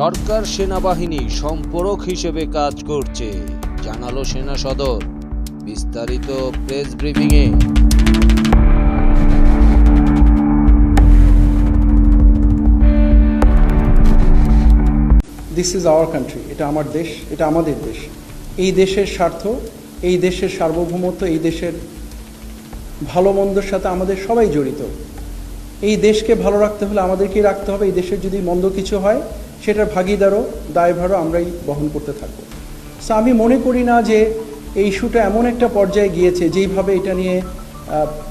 সরকার সেনাবাহিনী সম্পর্ক হিসেবে কাজ করছে, জানালো সেনা সদর, বিস্তারিত প্রেস ব্রিফিংয়ে। দিস ইজ আওয়ার কান্ট্রি এটা আমার দেশ, এটা আমাদের দেশ। এই দেশের স্বার্থ, এই দেশের সার্বভৌমত্ব, এই দেশের ভালো মন্দর সাথে আমাদের সবাই জড়িত। এই দেশকে ভালো রাখতে হলে আমাদেরকেই রাখতে হবে, এই দেশের যদি মন্দ কিছু হয় সেটার ভাগিদারও, দায়ভারও আমরাই বহন করতে থাকব। সো আমি মনে করি না যে এই ইস্যুটা এমন একটা পর্যায়ে গিয়েছে যেইভাবে এটা নিয়ে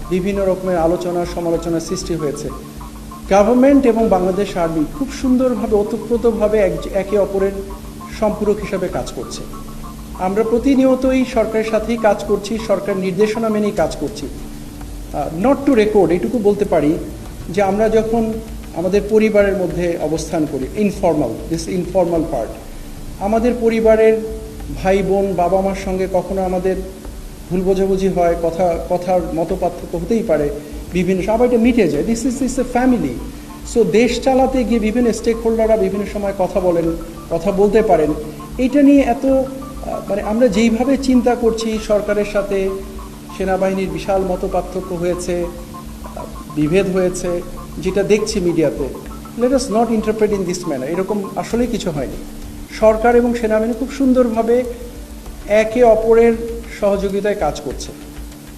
বিভিন্ন রকমের আলোচনা সমালোচনার সৃষ্টি হয়েছে। গভর্নমেন্ট এবং বাংলাদেশ আর্মি খুব সুন্দরভাবে, ওতপ্রোতভাবে এক- একে অপরের সম্পূরক হিসাবে কাজ করছে। আমরা প্রতিনিয়তই সরকারের সাথেই কাজ করছি, সরকার নির্দেশনা মেনেই কাজ করছি। নট টু রেকর্ড এটুকু বলতে পারি যে আমরা যখন আমাদের পরিবারের মধ্যে অবস্থান করি ইনফর্মাল দিস ইনফর্মাল পার্ট আমাদের পরিবারের ভাই বোন বাবা মার সঙ্গে কখনো আমাদের ভুল বোঝাবুঝি হয়, কথা, কথার মতপার্থক্য হতেই পারে, বিভিন্ন, সবাই এটা মিটে যায় this is is a family so দেশ চালাতে গিয়ে বিভিন্ন স্টেক হোল্ডাররা বিভিন্ন সময় কথা বলেন, কথা বলতে পারেন এইটা নিয়ে এত মানে আমরা যেইভাবে চিন্তা করছি, সরকারের সাথে সেনাবাহিনীর বিশাল মত পার্থক্য হয়েছে বিভেদ হয়েছে যেটা দেখছি মিডিয়াতে let us not interpret in this manner এরকম আসলেই কিছু হয়নি। সরকার এবং সেনাবাহিনী খুব সুন্দরভাবে একে অপরের সহযোগিতায় কাজ করছে।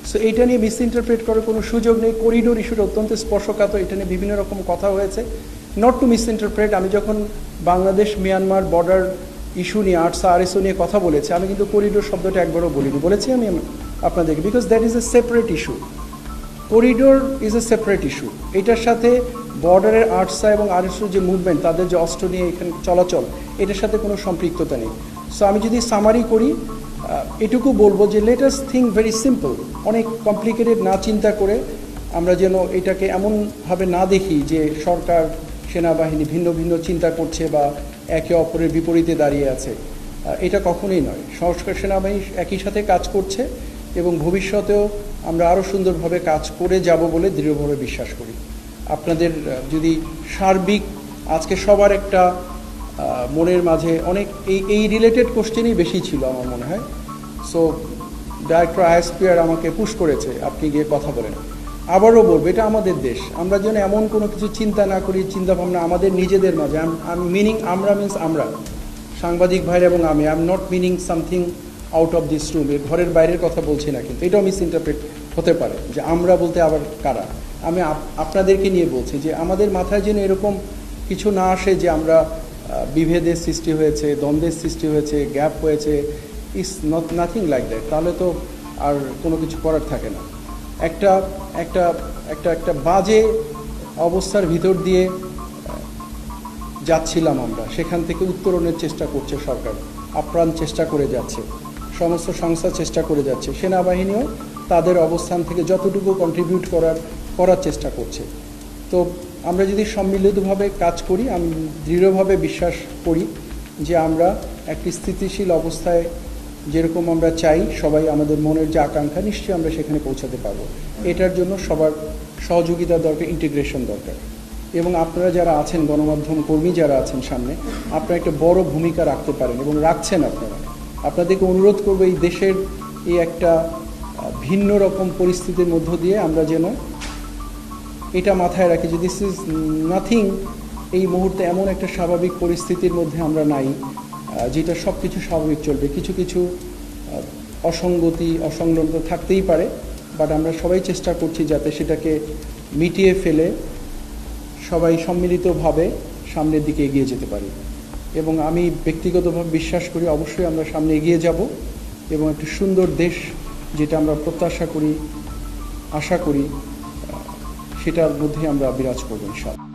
সো এইটা নিয়ে মিস ইন্টারপ্রেট করার কোনো সুযোগ নেই। করিডোর ইস্যুটা অত্যন্ত স্পর্শকাতর। এটা নিয়ে বিভিন্ন রকম কথা হয়েছে। নট টু মিস ইন্টারপ্রেট আমি যখন বাংলাদেশ মিয়ানমার বর্ডার ইস্যু নিয়ে আর্টসা আরএসও নিয়ে কথা বলেছি, আমি কিন্তু করিডোর শব্দটা একবারও বলিনি। বলেছি আমি আপনাদেরকে because that is a separate issue corridor is a separate issue এটার সাথে বর্ডারের আর্টসা এবং আরএসও যে মুভমেন্ট তাদের যে অস্ত্র নিয়ে এখানে চলাচল, এটার সাথে কোনো সম্পৃক্ততা নেই। সো আমি যদি সামারি করি এটুকু বলব যে লেটাস থিঙ্ক ভেরি সিম্পল অনেক কমপ্লিকেটেড না চিন্তা করে আমরা যেন এটাকে এমনভাবে না দেখি যে সরকার, সেনাবাহিনী ভিন্ন ভিন্ন চিন্তা করছে বা একে অপরের বিপরীতে দাঁড়িয়ে আছে। এটা কখনোই নয়। সংস্কার সেনাবাহিনী একই সাথে কাজ করছে। এবং ভবিষ্যতেও আমরা আরও সুন্দরভাবে কাজ করে যাব বলে দৃঢ়ভাবে বিশ্বাস করি। আপনাদের যদি সার্বিক আজকে সবার একটা মনের মাঝে অনেক এই এই রিলেটেড কোশ্চেনই বেশি ছিল আমার মনে হয়। সো ডাইরেক্টর আইএসপিআর আমাকে পুশ করেছে, আপনি গিয়ে কথা বলেন। আবারও বলব, এটা আমাদের দেশ। আমরা যেন এমন কোনো কিছু চিন্তা না করি চিন্তা ভাবনা আমাদের নিজেদের মাঝে। আই মিনিং আমরা মিনস আমরা। সাংবাদিক ভাইরা এবং আমি I am not meaning something out of this room এর ঘরের বাইরের কথা বলছি না, কিন্তু এটাও মিস ইন্টারপ্রেট হতে পারে যে আমরা বলতে আবার কারা? আমি আপ- আপনাদেরকে নিয়ে বলছি যে আমাদের মাথায় যেন এরকম কিছু না আসে যে আমরা বিভেদের সৃষ্টি হয়েছে, দ্বন্দ্বের সৃষ্টি হয়েছে, গ্যাপ হয়েছে, is not nothing like that তাহলে তো আর কোনো কিছু করার থাকে না। একটা একটা একটা একটা বাজে অবস্থার ভিতর দিয়ে যাচ্ছিলাম আমরা, সেখান থেকে উত্তরণের চেষ্টা করছে সরকার, আপ্রাণ চেষ্টা করে যাচ্ছে। সমস্ত সংস্থা চেষ্টা করে যাচ্ছে। সেনাবাহিনীও তাদের অবস্থান থেকে যতটুকু কন্ট্রিবিউট করার করার চেষ্টা করছে। তো আমরা যদি সম্মিলিতভাবে কাজ করি, আমি দৃঢ়ভাবে বিশ্বাস করি যে আমরা একটি স্থিতিশীল অবস্থায় যেরকম আমরা চাই, সবাই আমাদের মনের যে আকাঙ্ক্ষা, নিশ্চয়ই আমরা সেখানে পৌঁছাতে পারব। এটার জন্য সবার সহযোগিতা দরকার ইন্টিগ্রেশন দরকার। এবং আপনারা যারা আছেন, গণমাধ্যম কর্মী যারা আছেন সামনে, আপনারা একটা বড় ভূমিকা রাখতে পারেন এবং রাখছেন আপনারা। আপনাদেরকে অনুরোধ করব এই দেশের এই একটা ভিন্ন রকম পরিস্থিতির মধ্য দিয়ে আমরা যেন এটা মাথায় রাখি যে দিস ইজ নাথিং এই মুহূর্তে এমন একটা স্বাভাবিক পরিস্থিতির মধ্যে আমরা নাই যেটা সব কিছু স্বাভাবিক চলবে। কিছু কিছু অসঙ্গতি, অসংলগ্ন থাকতেই পারে বাট আমরা সবাই চেষ্টা করছি যাতে সেটাকে মিটিয়ে ফেলে, সবাই সম্মিলিতভাবে সামনের দিকে এগিয়ে যেতে পারি। এবং আমি ব্যক্তিগতভাবে বিশ্বাস করি অবশ্যই আমরা সামনে এগিয়ে যাব এবং একটি সুন্দর দেশ যেটা আমরা প্রত্যাশা করি, আশা করি সেটার মধ্যে আমরা বিরাজ করব ইনশাআল্লাহ।